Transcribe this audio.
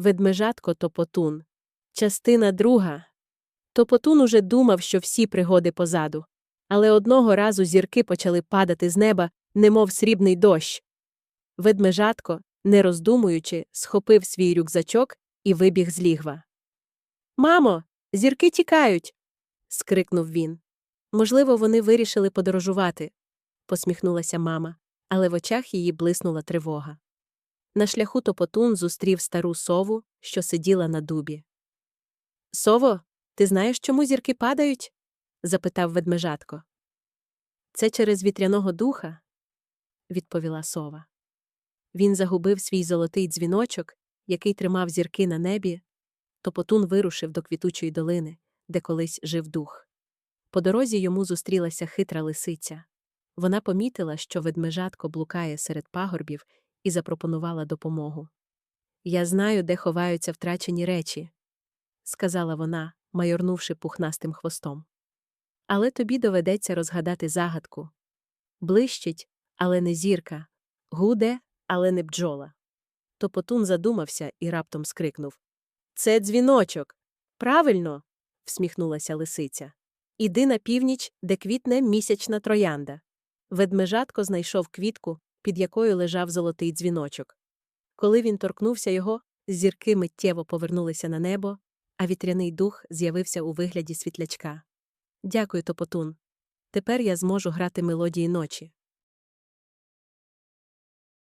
Ведмежатко Топотун. Частина друга. Топотун уже думав, що всі пригоди позаду. Але одного разу зірки почали падати з неба, немов срібний дощ. Ведмежатко, не роздумуючи, схопив свій рюкзачок і вибіг з лігва. Мамо, зірки тікають. скрикнув він. Можливо, вони вирішили подорожувати, посміхнулася мама, але в очах її блиснула тривога. На шляху Топотун зустрів стару сову, що сиділа на дубі. Сово, ти знаєш, чому зірки падають? запитав ведмежатко. Це через вітряного духа, відповіла сова. Він загубив свій золотий дзвіночок, який тримав зірки на небі. Топотун вирушив до квітучої долини, де колись жив дух. По дорозі йому зустрілася хитра лисиця. Вона помітила, що ведмежатко блукає серед пагорбів і запропонувала допомогу. Я знаю, де ховаються втрачені речі, сказала вона, майорнувши пухнастим хвостом. Але тобі доведеться розгадати загадку. Блищить, але не зірка, гуде, але не бджола. Топотун задумався і раптом скрикнув Це дзвіночок. Правильно. всміхнулася лисиця. Іди на північ, де квітне місячна троянда. Ведмежатко знайшов квітку, під якою лежав золотий дзвіночок. Коли він торкнувся його, зірки миттєво повернулися на небо, а вітряний дух з'явився у вигляді світлячка. Дякую, Топотун. Тепер я зможу грати мелодії ночі.